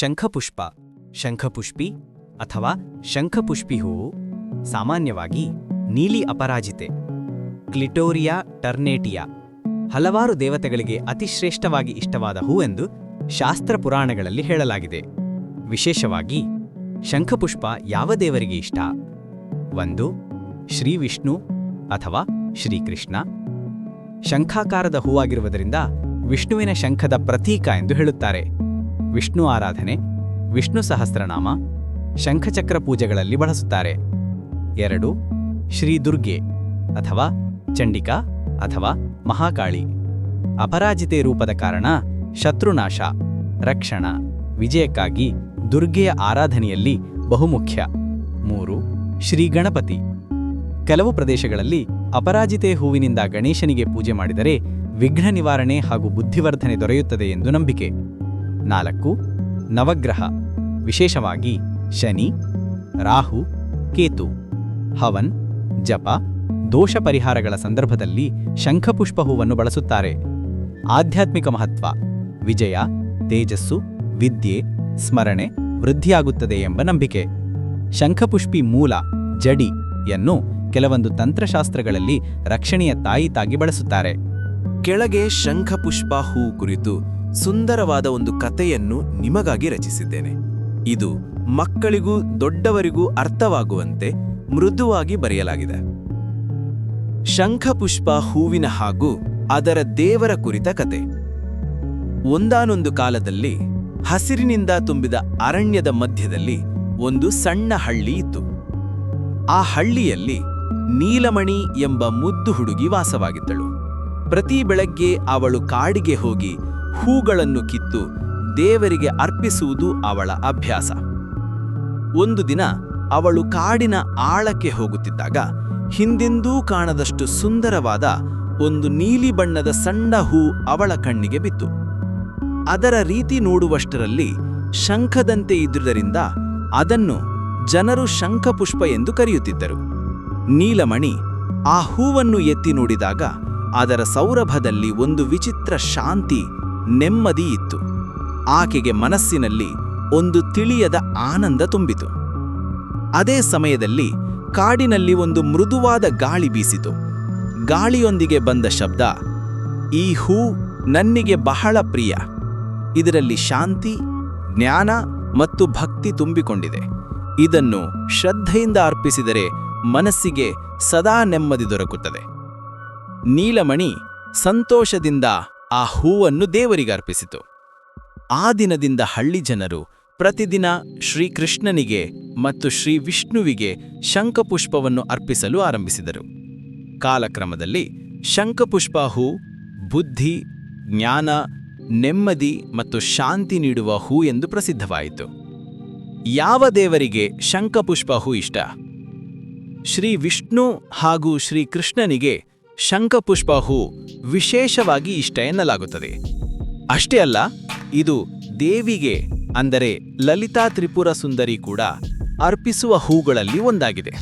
ಶಂಖಪುಷ್ಪ. ಶಂಖಪುಷ್ಪಿ ಅಥವಾ ಶಂಖಪುಷ್ಪಿ ಹೂವು ಸಾಮಾನ್ಯವಾಗಿ ನೀಲಿ ಅಪರಾಜಿತೆ. ಕ್ಲಿಟೋರಿಯಾ ಟರ್ನೇಟಿಯಾ ಹಲವಾರು ದೇವತೆಗಳಿಗೆ ಅತಿಶ್ರೇಷ್ಠವಾಗಿ ಇಷ್ಟವಾದ ಹೂವೆಂದು ಶಾಸ್ತ್ರ ಪುರಾಣಗಳಲ್ಲಿ ಹೇಳಲಾಗಿದೆ. ವಿಶೇಷವಾಗಿ ಶಂಖಪುಷ್ಪ ಯಾವ ದೇವರಿಗೆ ಇಷ್ಟ? ಒಂದು, ಶ್ರೀ ವಿಷ್ಣು ಅಥವಾ ಶ್ರೀಕೃಷ್ಣ ಶಂಖಾಕಾರದ ಹೂವಾಗಿರುವುದರಿಂದ ವಿಷ್ಣುವಿನ ಶಂಖದ ಪ್ರತೀಕ ಎಂದು ಹೇಳುತ್ತಾರೆ. ವಿಷ್ಣು ಆರಾಧನೆ, ವಿಷ್ಣು ಸಹಸ್ರನಾಮ, ಶಂಖಚಕ್ರ ಪೂಜೆಗಳಲ್ಲಿ ಬಳಸುತ್ತಾರೆ. ಎರಡು, ಶ್ರೀ ದುರ್ಗೆ ಅಥವಾ ಚಂಡಿಕಾ ಅಥವಾ ಮಹಾಕಾಳಿ. ಅಪರಾಜಿತೆ ರೂಪದ ಕಾರಣ ಶತ್ರುನಾಶ, ರಕ್ಷಣ, ವಿಜಯಕ್ಕಾಗಿ ದುರ್ಗೆಯ ಆರಾಧನೆಯಲ್ಲಿ ಬಹುಮುಖ್ಯ. ಮೂರು, ಶ್ರೀ ಗಣಪತಿ. ಕೆಲವು ಪ್ರದೇಶಗಳಲ್ಲಿ ಅಪರಾಜಿತೆ ಹೂವಿನಿಂದ ಗಣೇಶನಿಗೆ ಪೂಜೆ ಮಾಡಿದರೆ ವಿಘ್ನ ನಿವಾರಣೆ ಹಾಗೂ ಬುದ್ಧಿವರ್ಧನೆ ದೊರೆಯುತ್ತದೆ ಎಂದು ನಂಬಿಕೆ. ನಾಲ್ಕು, ನವಗ್ರಹ, ವಿಶೇಷವಾಗಿ ಶನಿ, ರಾಹು, ಕೇತು. ಹವನ್, ಜಪ, ದೋಷ ಪರಿಹಾರಗಳ ಸಂದರ್ಭದಲ್ಲಿ ಶಂಖಪುಷ್ಪ ಹೂವನ್ನು ಬಳಸುತ್ತಾರೆ. ಆಧ್ಯಾತ್ಮಿಕ ಮಹತ್ವ, ವಿಜಯ, ತೇಜಸ್ಸು, ವಿದ್ಯೆ, ಸ್ಮರಣೆ ವೃದ್ಧಿಯಾಗುತ್ತದೆ ಎಂಬ ನಂಬಿಕೆ. ಶಂಖಪುಷ್ಪಿ ಮೂಲ, ಜಡಿ ಯನ್ನು ಕೆಲವೊಂದು ತಂತ್ರಶಾಸ್ತ್ರಗಳಲ್ಲಿ ರಕ್ಷಣೆಯ ತಾಯಿತಾಗಿ ಬಳಸುತ್ತಾರೆ. ಕೆಳಗೆ ಶಂಖಪುಷ್ಪ ಹೂ ಕುರಿತು ಸುಂದರವಾದ ಒಂದು ಕಥೆಯನ್ನು ನಿಮಗಾಗಿ ರಚಿಸಿದ್ದೇನೆ. ಇದು ಮಕ್ಕಳಿಗೂ ದೊಡ್ಡವರಿಗೂ ಅರ್ಥವಾಗುವಂತೆ ಮೃದುವಾಗಿ ಬರೆಯಲಾಗಿದೆ. ಶಂಖಪುಷ್ಪ ಹೂವಿನ ಹಾಗೂ ಅದರ ದೇವರ ಕುರಿತ ಕತೆ. ಒಂದಾನೊಂದು ಕಾಲದಲ್ಲಿ ಹಸಿರಿನಿಂದ ತುಂಬಿದ ಅರಣ್ಯದ ಮಧ್ಯದಲ್ಲಿ ಒಂದು ಸಣ್ಣ ಹಳ್ಳಿ ಇತ್ತು. ಆ ಹಳ್ಳಿಯಲ್ಲಿ ನೀಲಮಣಿ ಎಂಬ ಮುದ್ದು ಹುಡುಗಿ ವಾಸವಾಗಿದ್ದಳು. ಪ್ರತಿ ಬೆಳಗ್ಗೆ ಅವಳು ಕಾಡಿಗೆ ಹೋಗಿ ಹೂಗಳನ್ನು ಕಿತ್ತು ದೇವರಿಗೆ ಅರ್ಪಿಸುವುದು ಅವಳ ಅಭ್ಯಾಸ. ಒಂದು ದಿನ ಅವಳು ಕಾಡಿನ ಆಳಕ್ಕೆ ಹೋಗುತ್ತಿದ್ದಾಗ ಹಿಂದೆಂದೂ ಕಾಣದಷ್ಟು ಸುಂದರವಾದ ಒಂದು ನೀಲಿ ಬಣ್ಣದ ಸಣ್ಣ ಹೂ ಅವಳ ಕಣ್ಣಿಗೆ ಬಿತ್ತು. ಅದರ ರೀತಿ ನೋಡುವಷ್ಟರಲ್ಲಿ ಶಂಖದಂತೆ ಇದ್ದುದರಿಂದ ಅದನ್ನು ಜನರು ಶಂಖಪುಷ್ಪ ಎಂದು ಕರೆಯುತ್ತಿದ್ದರು. ನೀಲಮಣಿ ಆ ಹೂವನ್ನು ಎತ್ತಿ ನೋಡಿದಾಗ ಅದರ ಸೌರಭದಲ್ಲಿ ಒಂದು ವಿಚಿತ್ರ ಶಾಂತಿ ನೆಮ್ಮದಿ ಇತ್ತು. ಆಕೆಗೆ ಮನಸ್ಸಿನಲ್ಲಿ ಒಂದು ತಿಳಿಯದ ಆನಂದ ತುಂಬಿತು. ಅದೇ ಸಮಯದಲ್ಲಿ ಕಾಡಿನಲ್ಲಿ ಒಂದು ಮೃದುವಾದ ಗಾಳಿ ಬೀಸಿತು. ಗಾಳಿಯೊಂದಿಗೆ ಬಂದ ಶಬ್ದ, ಈ ಹೂ ನನ್ನಿಗೆ ಬಹಳ ಪ್ರಿಯ. ಇದರಲ್ಲಿ ಶಾಂತಿ, ಜ್ಞಾನ ಮತ್ತು ಭಕ್ತಿ ತುಂಬಿಕೊಂಡಿದೆ. ಇದನ್ನು ಶ್ರದ್ಧೆಯಿಂದ ಅರ್ಪಿಸಿದರೆ ಮನಸ್ಸಿಗೆ ಸದಾ ನೆಮ್ಮದಿ ದೊರಕುತ್ತದೆ. ನೀಲಮಣಿ ಸಂತೋಷದಿಂದ ಆ ಹೂವನ್ನು ದೇವರಿಗೆ ಅರ್ಪಿಸಿತು. ಆ ದಿನದಿಂದ ಹಳ್ಳಿ ಜನರು ಪ್ರತಿದಿನ ಶ್ರೀಕೃಷ್ಣನಿಗೆ ಮತ್ತು ಶ್ರೀ ವಿಷ್ಣುವಿಗೆ ಶಂಖಪುಷ್ಪವನ್ನು ಅರ್ಪಿಸಲು ಆರಂಭಿಸಿದರು. ಕಾಲಕ್ರಮದಲ್ಲಿ ಶಂಖಪುಷ್ಪ ಹೂ, ಬುದ್ಧಿ, ಜ್ಞಾನ, ನೆಮ್ಮದಿ ಮತ್ತು ಶಾಂತಿ ನೀಡುವ ಹೂ ಎಂದು ಪ್ರಸಿದ್ಧವಾಯಿತು. ಯಾವ ದೇವರಿಗೆ ಶಂಖಪುಷ್ಪ ಹೂ ಇಷ್ಟ? ಶ್ರೀ ವಿಷ್ಣು ಹಾಗೂ ಶ್ರೀ ಕೃಷ್ಣನಿಗೆ ಶಂಖಪುಷ್ಪ ಹೂ ವಿಶೇಷವಾಗಿ ಇಷ್ಟ ಎನ್ನಲಾಗುತ್ತದೆ. ಅಷ್ಟೇ ಅಲ್ಲ, ಇದು ದೇವಿಗೆ, ಅಂದರೆ ಲಲಿತಾ ತ್ರಿಪುರ ಸುಂದರಿ ಕೂಡ ಅರ್ಪಿಸುವ ಹೂಗಳಲ್ಲಿ ಒಂದಾಗಿದೆ.